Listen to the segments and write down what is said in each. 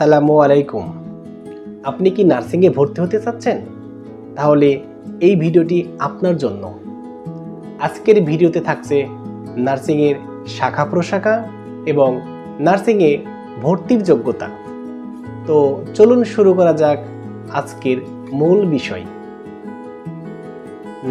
আসসালামু আলাইকুম। আপনি কি নার্সিংয়ে ভর্তি হতে চাচ্ছেন? তাহলে এই ভিডিওটি আপনার জন্য। আজকের ভিডিওতে থাকছে নার্সিংয়ের শাখা প্রশাখা এবং নার্সিংয়ে ভর্তির যোগ্যতা। তো চলুন শুরু করা যাক আজকের মূল বিষয়।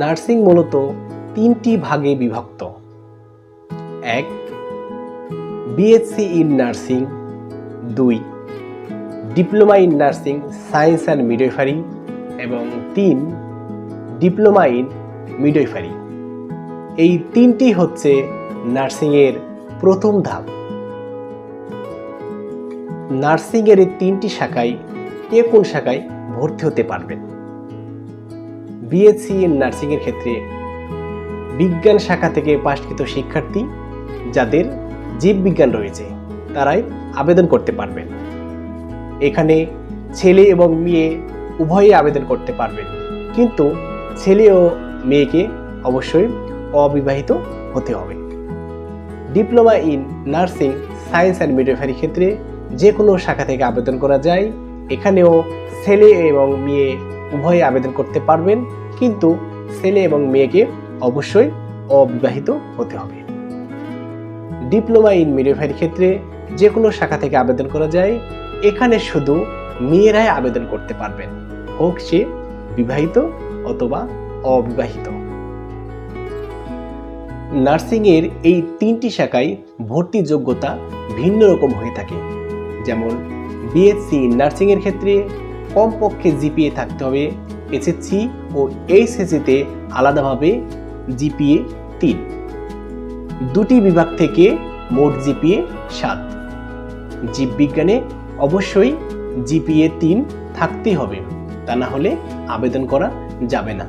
নার্সিং মূলত তিনটি ভাগে বিভক্ত। এক, বিএসসি ইন নার্সিং। দুই diploma in nursing, science and midwifery এবং তিন ডিপ্লোমা ইন মিডওয়াইফারি এই তিনটি হচ্ছে নার্সিংয়ের প্রথম ধাপ। নার্সিংয়ের এই তিনটি শাখায় কে কোন শাখায় ভর্তি হতে পারবেন? বিএসসি ইন নার্সিংয়ের ক্ষেত্রে বিজ্ঞান শাখা থেকে পাশকৃত শিক্ষার্থী যাদের জীববিজ্ঞান রয়েছে, তারাই আবেদন করতে পারবেন। এখানে ছেলে এবং মেয়ে উভয়ই আবেদন করতে পারবেন। কিন্তু ছেলে ও মেয়েকে অবশ্যই অবিবাহিত হতে হবে। Diploma in nursing, science and midwifery ক্ষেত্রে যে কোনো শাখা থেকে আবেদন করা যায়। এখানেও ছেলে এবং মেয়ে উভয়ে আবেদন করতে পারবেন। কিন্তু ছেলে এবং মেয়েকে অবশ্যই অবিবাহিত হতে হবে। ডিপ্লোমা ইন মিডওয়াইফারির ক্ষেত্রে যে কোনো শাখা থেকে আবেদন করা যায়। এখানে শুধু মেয়েরাই আবেদন করতে পারবেন। হোক সে বিবাহিত অথবা অবিবাহিত। নার্সিংয়ের এই তিনটি শাখায় ভর্তি যোগ্যতা ভিন্ন রকম হয়ে থাকে। যেমন বিএসসি নার্সিংয়ের ক্ষেত্রে কমপক্ষে জিপিএ থাকতে হবে এসএসসি ও এইচএসসিতে আলাদাভাবে জিপিএ তিন। দুটি বিভাগ থেকে মোট জিপিএ সাত। জীববিজ্ঞানে অবশ্যই জিপিএ তিন থাকতেই হবে। তা না হলে আবেদন করা যাবে না।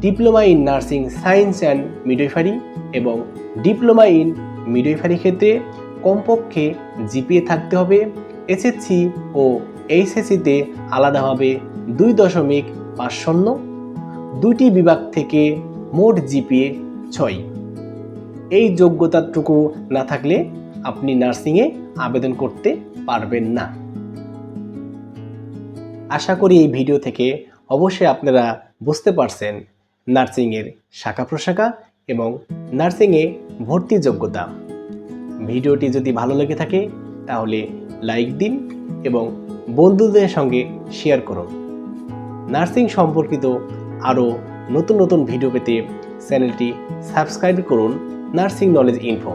Diploma in nursing science and midwifery এবং ডিপ্লোমা ইন মিডওয়াইফারি ক্ষেত্রে কমপক্ষে জিপিএ থাকতে হবে। এসএসসি ও এইচএসসিতে আলাদাভাবে দুই দশমিক পাঁচ শূন্য। দুটি বিভাগ থেকে মোট জিপিএ ছয়। এই যোগ্যতাটুকু না থাকলে আপনি নার্সিংয়ে আবেদন করতে পারবেন না। আশা করি এই ভিডিও থেকে অবশ্যই আপনারা বুঝতে পারছেন নার্সিংয়ের শাখা প্রশাখা এবং নার্সিংয়ে ভর্তি যোগ্যতা। ভিডিওটি যদি ভালো লেগে থাকে, তাহলে লাইক দিন এবং বন্ধুদের সঙ্গে শেয়ার করুন। নার্সিং সম্পর্কিত আরও নতুন নতুন ভিডিও পেতে চ্যানেলটি সাবস্ক্রাইব করুন নার্সিং নলেজ ইনফো।